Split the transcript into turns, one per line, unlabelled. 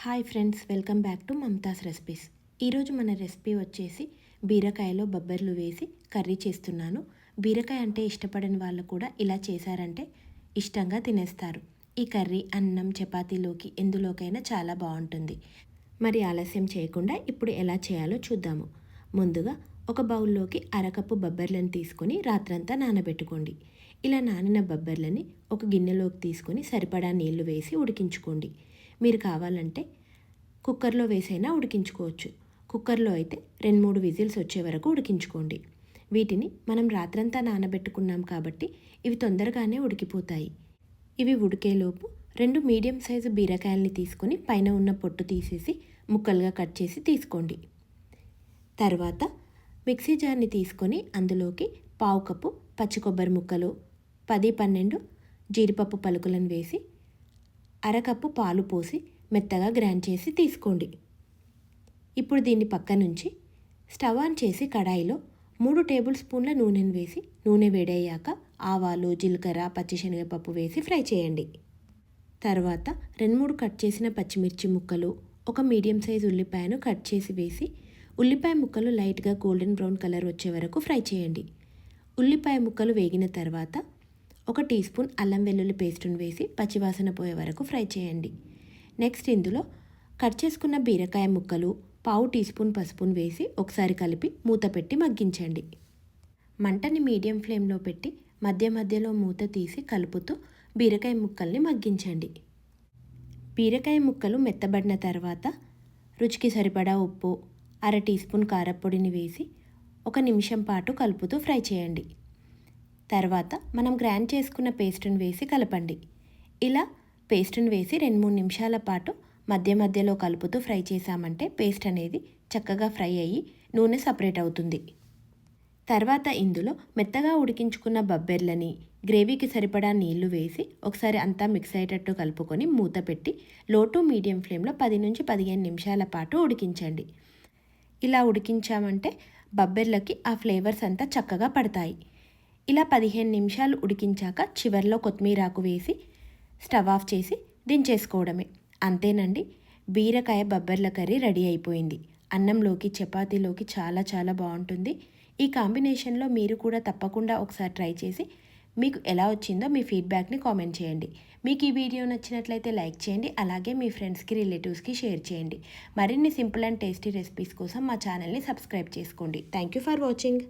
Hi friends welcome back to Mamata's recipes. ఈరోజు మన recipe వచ్చేసి బీరకాయలో బొబ్బర్లు వేసి కర్రీ చేస్తున్నాను. బీరకాయ అంటే ఇష్టపడని వాళ్ళు కూడా ఇలా చేశారంటే ఇష్టంగా తినేస్తారు. ఈ కర్రీ అన్నం చపాతీలోకి ఎందులోకైనా చాలా బాగుంటుంది. మరి ఆలస్యం చేయకుండా ఇప్పుడు ఎలా చేయాలో చూద్దాము. ముందుగా ఒక బౌల్లోకి అరకప్పు బొబ్బర్లను తీసుకొని రాత్రంతా నానబెట్టుకోండి. ఇలా నానిన బొబ్బర్లని ఒక గిన్నెలోకి తీసుకొని సరిపడా నీళ్ళు వేసి ఉడికించుకోండి. మీరు కావాలంటే కుక్కర్లో వేసైనా ఉడికించుకోవచ్చు. కుక్కర్లో అయితే రెండు మూడు విజిల్స్ వచ్చే వరకు ఉడికించుకోండి. వీటిని మనం రాత్రంతా నానబెట్టుకున్నాం కాబట్టి ఇవి తొందరగానే ఉడికిపోతాయి. ఇవి ఉడికేలోపు రెండు మీడియం సైజు బీరకాయల్ని తీసుకొని పైన ఉన్న పొట్టు తీసేసి ముక్కలుగా కట్ చేసి తీసుకోండి. తర్వాత మిక్సీ జార్ని తీసుకొని అందులోకి పావు కప్పు పచ్చి కొబ్బరి ముక్కలు పది పన్నెండు జీడిపప్పు పలుకులను వేసి అరకప్పు పాలు పోసి మెత్తగా గ్రైండ్ చేసి తీసుకోండి. ఇప్పుడు దీన్ని పక్క నుంచి స్టవ్ ఆన్ చేసి కడాయిలో మూడు టేబుల్ స్పూన్ల నూనెను వేసి నూనె వేడయ్యాక ఆవాలు జీలకర్ర పచ్చిశనగపప్పు వేసి ఫ్రై చేయండి. తర్వాత రెండు మూడు కట్ చేసిన పచ్చిమిర్చి ముక్కలు ఒక మీడియం సైజ్ ఉల్లిపాయను కట్ చేసి వేసి ఉల్లిపాయ ముక్కలు లైట్గా గోల్డెన్ బ్రౌన్ కలర్ వచ్చే వరకు ఫ్రై చేయండి. ఉల్లిపాయ ముక్కలు వేగిన తర్వాత ఒక టీ స్పూన్ అల్లం వెల్లుల్లి పేస్టును వేసి పచ్చివాసన పోయే వరకు ఫ్రై చేయండి. నెక్స్ట్ ఇందులో కట్ చేసుకున్న బీరకాయ ముక్కలు పావు టీ స్పూన్ పసుపును వేసి ఒకసారి కలిపి మూత పెట్టి మగ్గించండి. మంటని మీడియం ఫ్లేమ్లో పెట్టి మధ్య మధ్యలో మూత తీసి కలుపుతూ బీరకాయ ముక్కల్ని మగ్గించండి. బీరకాయ ముక్కలు మెత్తబడిన తర్వాత రుచికి సరిపడా ఉప్పు అర టీ స్పూన్ కారపొడిని వేసి ఒక నిమిషం పాటు కలుపుతూ ఫ్రై చేయండి. తర్వాత మనం గ్రాండ్ చేసుకున్న పేస్ట్ని వేసి కలపండి. ఇలా పేస్ట్ని వేసి రెండు మూడు నిమిషాల పాటు మధ్య మధ్యలో కలుపుతూ ఫ్రై చేసామంటే పేస్ట్ అనేది చక్కగా ఫ్రై అయ్యి నూనె సపరేట్ అవుతుంది. తర్వాత ఇందులో మెత్తగా ఉడికించుకున్న బబ్బెర్లని గ్రేవీకి సరిపడా నీళ్ళు వేసి ఒకసారి అంతా మిక్స్ అయ్యేటట్టు కలుపుకొని మూత పెట్టి లో టు మీడియం ఫ్లేమ్లో పది నుంచి పదిహేను నిమిషాల పాటు ఉడికించండి. ఇలా ఉడికించామంటే బబ్బెర్లకి ఆ ఫ్లేవర్స్ అంతా చక్కగా పడతాయి. ఇలా పదిహేను నిమిషాలు ఉడికించాక చివర్లో కొత్తిమీరాకు వేసి స్టవ్ ఆఫ్ చేసి దించేసుకోవడమే. అంతేనండి బీరకాయ బబ్బర్ల కర్రీ రెడీ అయిపోయింది. అన్నంలోకి చపాతీలోకి చాలా చాలా బాగుంటుంది. ఈ కాంబినేషన్లో మీరు కూడా తప్పకుండా ఒకసారి ట్రై చేసి మీకు ఎలా వచ్చిందో మీ ఫీడ్బ్యాక్ని కామెంట్ చేయండి. మీకు ఈ వీడియో నచ్చినట్లయితే లైక్ చేయండి అలాగే మీ ఫ్రెండ్స్కి రిలేటివ్స్కి షేర్ చేయండి. మరిన్ని సింపుల్ అండ్ టేస్టీ రెసిపీస్ కోసం మా ఛానల్ని సబ్స్క్రైబ్ చేసుకోండి. Thank you for watching.